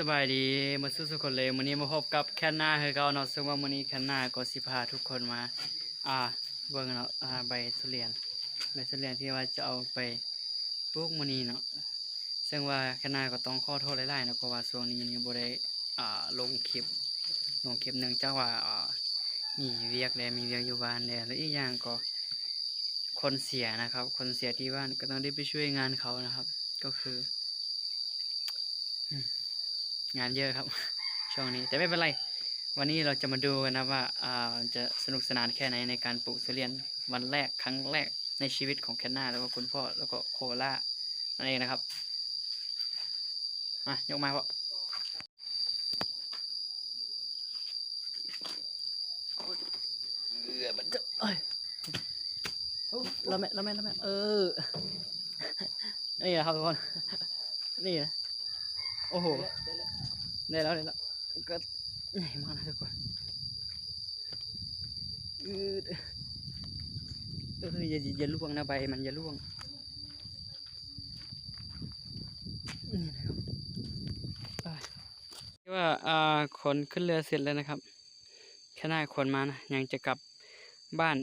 สบายดีมาสู้สุคนเลยวันนี้มาพบกับแคนนาคือเกาเนาะซึ่งว่าวันนี้แคนนาก็สิพาทุกคนมา อ่าเบิ่งเนาะอ่าใบทุเรียนใบทุเรียนที่ว่าจะเอาไปปลูกมื้อนี้เนาะซึ่งว่าแคนนาก็ต้องขอโทษหลายๆเนาะเพราะว่าช่วงนี้นี่บ่ได้อ่าลงคลิปลงคลิปเนื่องจากว่าอ่ามีเวียกแล้วมีเวียกอยู่บ้านแล้วแล้วอีกอย่างก็คนเสียนะครับ คนเสียที่บ้านก็ต้องได้ไปช่วยงานเขานะครับ ก็คือ งานเยอะครับ ช่วงนี้แต่ไม่เป็นไร วันนี้เราจะมาดูกันนะว่าอ่าจะสนุกสนานแค่ไหนในการปลูกทุเรียนวันแรกครั้งแรกในชีวิตของแคนนาแล้วก็คุณพ่อแล้วก็โคล่านั่นเองนะครับมายกมาพ่อเออมันจะเอ้ยโอ้เราแม่เราแม่เราแม่เออ นี่นะครับทุกคน นี่นะ โอ้โหได้แล้วได้แล้วก็ใหญ่มากนะทุกคนอืดเอออย่าอย่าล่วงนะใบมันอย่าล่วงนี่นะครับไปที่ว่าอ่าขนขึ้นเรือเสร็จแล้วนะครับแค่หน้าขนมานะยังจะกลับบ้าน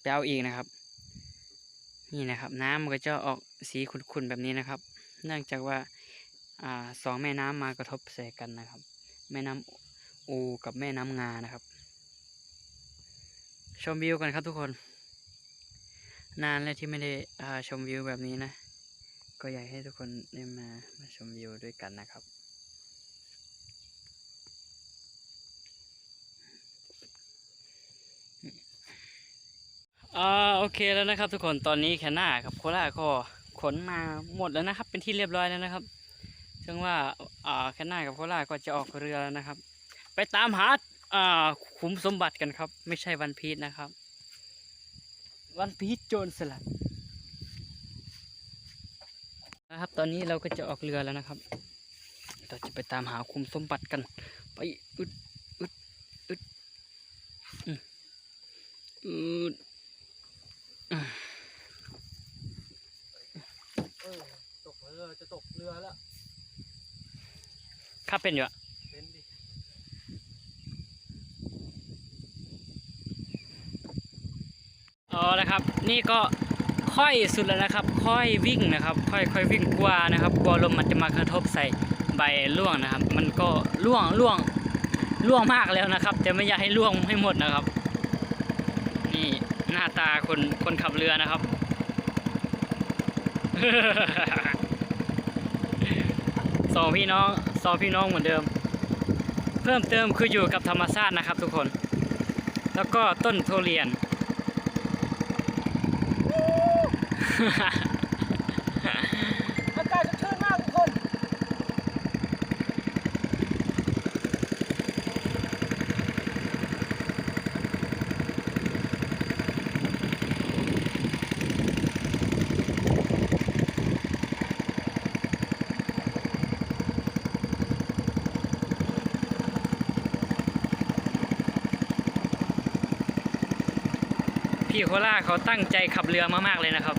ไปเอาอีกนะครับ นี่นะครับ น้ำมันก็จะออกสีขุ่นๆแบบนี้นะครับ เนื่องจากว่าอ่า สองแม่น้ำมากระทบใส่กันนะครับ แม่น้ำอูกับแม่น้ำงานะครับ ชมวิวกันครับทุกคน นานแล้วที่ไม่ได้อ่าชมวิวแบบนี้นะ ก็อยากให้ทุกคนได้มามาชมวิวด้วยกันนะครับอ่าโอเคแล้วนะครับทุกคนตอนนี้แคนนากับโคราก็ขนมาหมดแล้วนะครับ เป็นที่เรียบร้อยแล้วนะครับ ซึ่งว่าอ่าแคนนากับโคราชก็จะออกเรือแล้วนะครับ ไปตามหาอ่าขุมสมบัติกันครับ ไม่ใช่วันพีชนะครับ วันพีชโจรสลัดนะครับ ตอนนี้เราก็จะออกเรือแล้วนะครับ เราจะไปตามหาขุมสมบัติกัน ไปอึดอึดอึดอืมอึดอ่าเออตกเรือจะตกเรือแล้ว ข้าเป็นอยู่อะเป็นดิอ๋อนะครับ นี่ก็ค่อยสุดแล้วนะครับ ค่อยวิ่งนะครับ ค่อยค่อยวิ่งกลัวนะครับกลัวลมมันจะมากระทบใส่ใบร่วงนะครับ มันก็ร่วงร่วงร่วงมากแล้วนะครับ แต่ไม่อยากให้ร่วงให้หมดนะครับ นี่หน้าตาคนคนขับเรือนะครับสองพี่น้อง สองพี่น้องเหมือนเดิม เพิ่มเติมคืออยู่กับธรรมชาตินะครับทุกคน แล้วก็ต้นทุเรียน อากาศจะชื่นมากทุกคน พี่โคล่าเขาตั้งใจขับเรือมากๆเลยนะครับ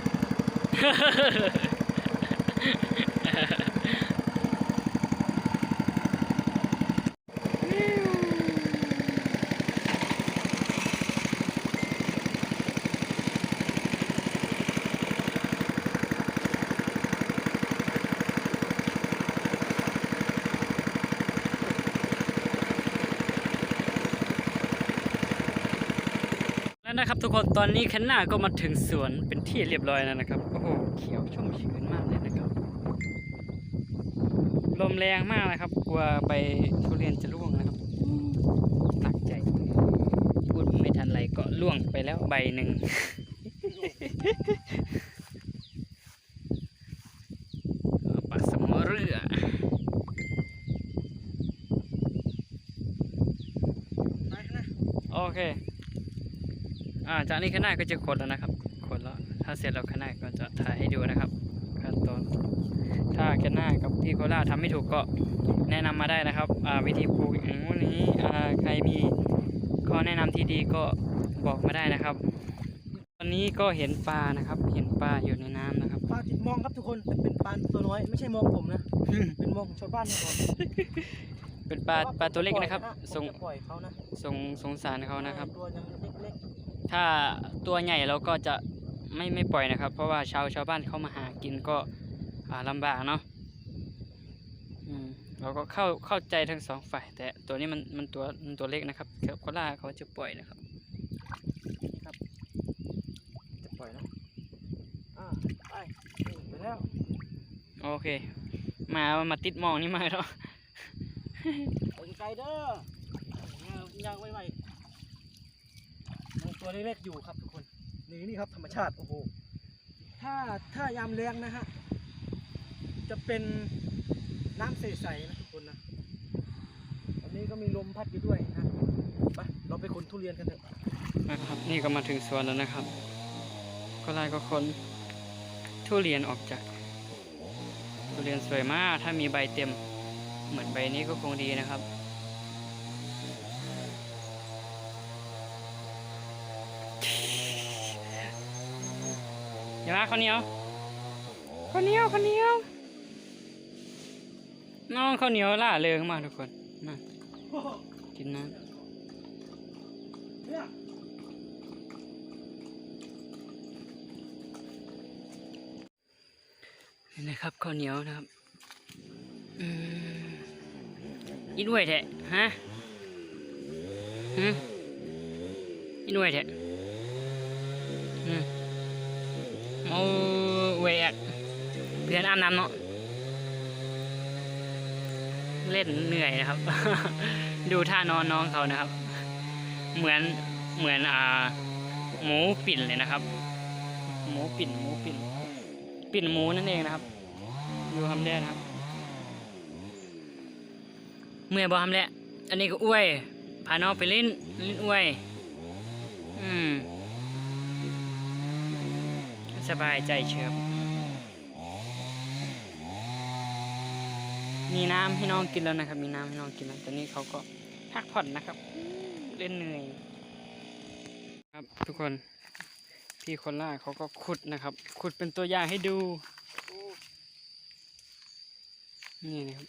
นะครับทุกคนตอนนี้แคนนาก็มาถึงสวนเป็นที่เรียบร้อยแล้วนะครับโอ้โหเขียวชุ่มชื้นมากเลยนะครับลมแรงมากนะครับ กลัวใบทุเรียนจะร่วงนะครับหนักใจ พูดไม่ทันไรก็ร่วงไปแล้วใบหนึ่งเอาปัดสมอเรือโอเค อ่าจากนี้ข้างหน้าก็จะขดแล้วนะครับขดแล้ว ถ้าเสร็จแล้วข้างหน้าก็จะถ่ายให้ดูนะครับขั้นตอนถ้าแค่หน้ากับพี่โคล่าทำไม่ถูกก็แนะนำมาได้นะครับอ่าวิธีปลูกอย่างนู้นอย่างนี้อ่าใครมีข้อแนะนำที่ดีก็บอกมาได้นะครับ ตอนนี้ก็เห็นปลานะครับ เห็นปลาอยู่ในน้ำนะครับปลาติดมองครับทุกคนแต่เป็นปลาตัวน้อยไม่ใช่มองผมนะเป็นมองของชาวบ้านนี่ก่อนเป็นปลาปลาตัวเล็กนะครับผมสงจะปล่อยเขานะสงสงสารเขานะครับตัวยังเล็ก ถ้าตัวใหญ่เราก็จะไม่ไม่ปล่อยนะครับ เพราะว่าชาวชาวบ้านเขามาหากินก็อ่าลำบากเนาะอืมเราก็เข้าเข้าใจทั้งสองฝ่าย แต่ตัวนี้มันมันตัวมันตัวเล็กนะครับเกือบโคล่าเขาจะปล่อยนะครับๆนี่ครับ จะปล่อยนะอ่าไปนี่ไปแล้วโอเค มามาติดหมองนี่มาแล้วไปไกลเด้อยางไวๆยัง ตัวเล็กๆอยู่ครับทุกคนนี่นี่ครับธรรมชาติโอ้โหถ้าถ้ายามแรงนะฮะจะเป็นน้ำใสๆนะทุกคนนะอันนี้ก็มีลมพัดอยู่ด้วยนะไปเราไปขนทุเรียนกันเถอะนะครับนี่ก็มาถึงสวนแล้วนะครับ ก็ไล่ก็คนทุเรียนออกจากทุเรียนสวยมากถ้ามีใบเต็ม เหมือนใบนี้ก็คงดีนะครับ อย่ามาข้าวเหนียวข้าวเหนียวข้าวเหนียวน้องข้าวเหนียวล่าเริงมากทุกคนมากินน้ำนี่นะครับข้าวเหนียวนะครับอืมอีด้วยแท้ฮะอีด้วยแท้อื มเอาเวกเพื่อนอาบน้ำเนาะเล่นเหนื่อยนะครับ ดูท่านอนน้องเขานะครับ เหมือนเหมือนอ่าหมูปิ่นเลยนะครับ หมูปิ่นหมูปิ่นปิ่นหมูนั่นเองนะครับ ดูทำได้นะครับ เมื่อยบอทำได้อันนี้ก็อ้วยพาน้องไปเล่นเล่นอ้วย อืม สบายใจเชียวมีน้ำให้น้องกินแล้วนะครับ มีน้ำให้น้องกินแล้วตอนนี้เขาก็พักผ่อนนะครับ เล่นเหนื่อย ครับทุกคน พี่คนล่าเขาก็ขุดนะครับ ขุดเป็นตัวอย่างให้ดู นี่นะครับ